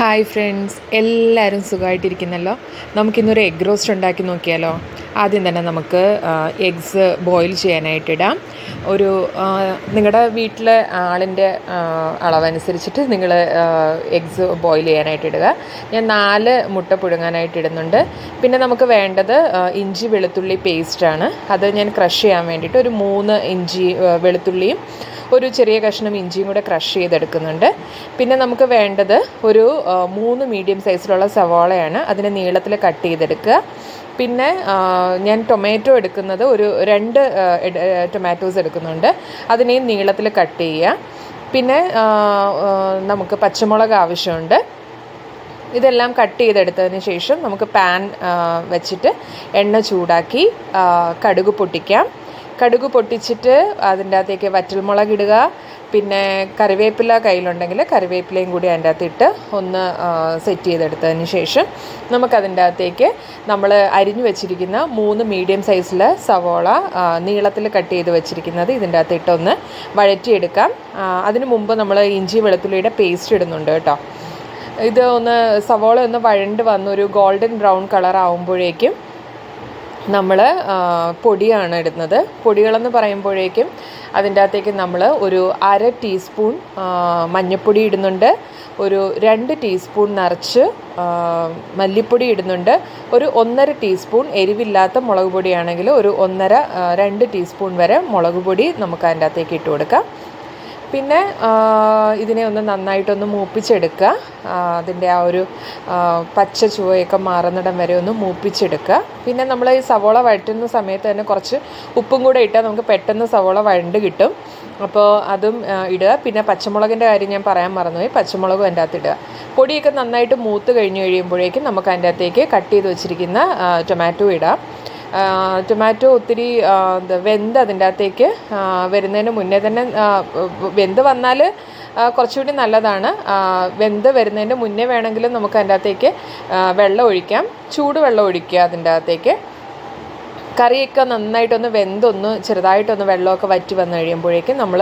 Hi friends എല്ലാവരും സുഖമായിട്ടിരിക്കുന്നല്ലോ. നമുക്കിന്നൊരു egg roast ഉണ്ടാക്കി നോക്കിയാലോ? ആദ്യം തന്നെ നമുക്ക് എഗ്സ് ബോയിൽ ചെയ്യാനായിട്ടിടാം ഒരു നിങ്ങളുടെ വീട്ടിലെ ആളിന്റെ അളവനുസരിച്ചിട്ട് നിങ്ങൾ എഗ്സ് ബോയിൽ ചെയ്യാനായിട്ട് ഇടുക. ഞാൻ നാല് മുട്ട പുഴുങ്ങാനായിട്ട് ഇടുന്നുണ്ട്. പിന്നെ നമുക്ക് വേണ്ടത് ഇഞ്ചി വെളുത്തുള്ളി പേസ്റ്റാണ് അത് ഞാൻ ക്രഷ് ചെയ്യാൻ വേണ്ടിയിട്ട് ഒരു മൂന്ന് ഇഞ്ചി വെളുത്തുള്ളിയും ഒരു ചെറിയ കഷ്ണം ഇഞ്ചിയും കൂടെ ക്രഷ് ചെയ്തെടുക്കുന്നുണ്ട്. പിന്നെ നമുക്ക് വേണ്ടത് ഒരു മൂന്ന് മീഡിയം സൈസിലുള്ള സവാളയാണ് അതിനെ നീളത്തിൽ കട്ട് ചെയ്തെടുക്കുക. പിന്നെ ഞാൻ ടൊമാറ്റോ എടുക്കുന്നത് ഒരു രണ്ട് ടൊമാറ്റോസ് എടുക്കുന്നുണ്ട്. അതിനെയും നീളത്തിൽ കട്ട് ചെയ്യുക. പിന്നെ നമുക്ക് പച്ചമുളക് ആവശ്യമുണ്ട്. ഇതെല്ലാം കട്ട് ചെയ്തെടുത്തതിന് ശേഷം നമുക്ക് പാൻ വെച്ചിട്ട് എണ്ണ ചൂടാക്കി കടുക് പൊട്ടിക്കാം. കടുക് പൊട്ടിച്ചിട്ട് അതിന്റെ അകത്തേക്ക് വറ്റൽമുളക് ഇടുക. പിന്നെ കറിവേപ്പില കയ്യിലുണ്ടെങ്കിൽ കറിവേപ്പിലയും കൂടി അതിന്റെ അകത്തിട്ട് ഒന്ന് സെറ്റ് ചെയ്തെടുത്തതിന് ശേഷം നമുക്കതിന്റെ അകത്തേക്ക് നമ്മൾ അരിഞ്ഞു വെച്ചിരിക്കുന്ന മൂന്ന് മീഡിയം സൈസിൽ സവോള നീളത്തിൽ കട്ട് ചെയ്ത് വെച്ചിരിക്കുന്നത് ഇതിന്റെ അകത്തിട്ടൊന്ന് വഴറ്റിയെടുക്കാം. അതിന് മുമ്പ് നമ്മൾ ഇഞ്ചി വെളുത്തുള്ളിയുടെ പേസ്റ്റ് ഇടുന്നുണ്ട് കേട്ടോ. ഇത് ഒന്ന് സവോള ഒന്ന് വഴണ്ട് വന്നൊരു ഗോൾഡൻ ബ്രൗൺ കളർ ആകുമ്പോഴേക്കും നമ്മൾ പൊടിയാണ് ഇടുന്നത്. പൊടികളെന്ന് പറയുമ്പോഴേക്കും അതിന്റെ അകത്തേക്ക് നമ്മൾ ഒരു അര ടീസ്പൂൺ മഞ്ഞൾപ്പൊടി ഇടുന്നുണ്ട്. ഒരു രണ്ട് ടീസ്പൂൺ നിറച്ച് മല്ലിപ്പൊടി ഇടുന്നുണ്ട്. ഒരു ഒന്നര ടീസ്പൂൺ എരിവില്ലാത്ത മുളക് പൊടിയാണെങ്കിൽ ഒരു ഒന്നര രണ്ട് ടീസ്പൂൺ വരെ മുളക് പൊടി നമുക്ക് അതിന്റെ അകത്തേക്ക് ഇട്ട് കൊടുക്കാം. പിന്നെ ഇതിനെ ഒന്ന് നന്നായിട്ടൊന്ന് മൂപ്പിച്ചെടുക്കുക. അതിന്റെ ആ ഒരു പച്ച ചുവയൊക്കെ മാറുന്നിടം വരെ ഒന്ന് മൂപ്പിച്ചെടുക്കുക. പിന്നെ നമ്മൾ ഈ സവോള വഴറ്റുന്ന സമയത്ത് തന്നെ കുറച്ച് ഉപ്പും കൂടെ ഇട്ടാൽ നമുക്ക് പെട്ടെന്ന് സവോള വഴണ്ട് കിട്ടും. അപ്പോൾ അതും ഇടുക. പിന്നെ പച്ചമുളകിന്റെ കാര്യം ഞാൻ പറയാൻ മറന്നുപോയി. പച്ചമുളകും അതിന്റെ അകത്ത് ഇടുക. പൊടിയൊക്കെ നന്നായിട്ട് മൂത്ത് കഴിഞ്ഞ് കഴിയുമ്പോഴേക്കും നമുക്ക് അതിന്റെ അകത്തേക്ക് കട്ട് ചെയ്ത് വെച്ചിരിക്കുന്ന ടൊമാറ്റോ ഇടാം. ടൊമാറ്റോ ഒത്തിരി വെന്ത് അതിന്റെ അകത്തേക്ക് വരുന്നതിന് മുന്നേ തന്നെ വെന്ത് വന്നാൽ കുറച്ചുകൂടി നല്ലതാണ്. വെന്ത് വരുന്നതിന്റെ മുന്നേ വേണമെങ്കിലും നമുക്ക് അതിന്റെ അകത്തേക്ക് വെള്ളം ഒഴിക്കാം. ചൂട് വെള്ളം ഒഴിക്കുക അതിന്റെ അകത്തേക്ക്. കറിയൊക്കെ നന്നായിട്ടൊന്ന് വെന്തൊന്ന് ചെറുതായിട്ടൊന്ന് വെള്ളമൊക്കെ വറ്റി വന്നു കഴിയുമ്പോഴേക്കും നമ്മൾ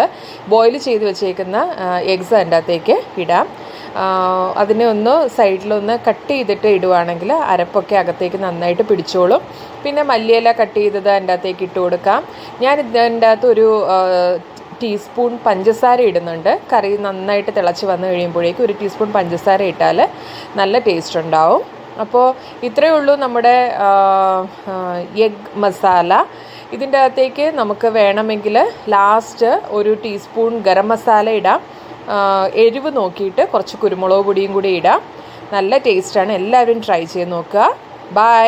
ബോയിൽ ചെയ്ത് വെച്ചേക്കുന്ന എഗ്സ് അതിന്റെ അകത്തേക്ക് ഇടാം. അതിനെ ഒന്ന് സൈഡിലൊന്ന് കട്ട് ചെയ്തിട്ട് ഇടുവാണെങ്കിൽ അരപ്പൊക്കെ അകത്തേക്ക് നന്നായിട്ട് പിടിച്ചോളും. പിന്നെ മല്ലിയില കട്ട് ചെയ്തത് അതിന്റെ അകത്തേക്ക് ഇട്ട് കൊടുക്കാം. ഞാൻ ഇതിന്റെ അകത്ത് ഒരു ടീസ്പൂൺ പഞ്ചസാര ഇടുന്നുണ്ട്. കറി നന്നായിട്ട് തിളച്ച് വന്നു കഴിയുമ്പോഴേക്കും ഒരു ടീസ്പൂൺ പഞ്ചസാര ഇട്ടാൽ നല്ല ടേസ്റ്റ് ഉണ്ടാവും. അപ്പോൾ ഇത്രയേ ഉള്ളൂ നമ്മുടെ എഗ് മസാല ഇതിന്റെ അകത്തേക്ക് നമുക്ക് വേണമെങ്കിൽ ലാസ്റ്റ് ഒരു ടീസ്പൂൺ ഗരം മസാല ഇടാം. എരിവ് നോക്കിയിട്ട് കുറച്ച് കുരുമുളക് പൊടിയും കൂടി ഇടാം. നല്ല ടേസ്റ്റാണ് എല്ലാവരും ട്രൈ ചെയ്ത് നോക്കുക. ബായ്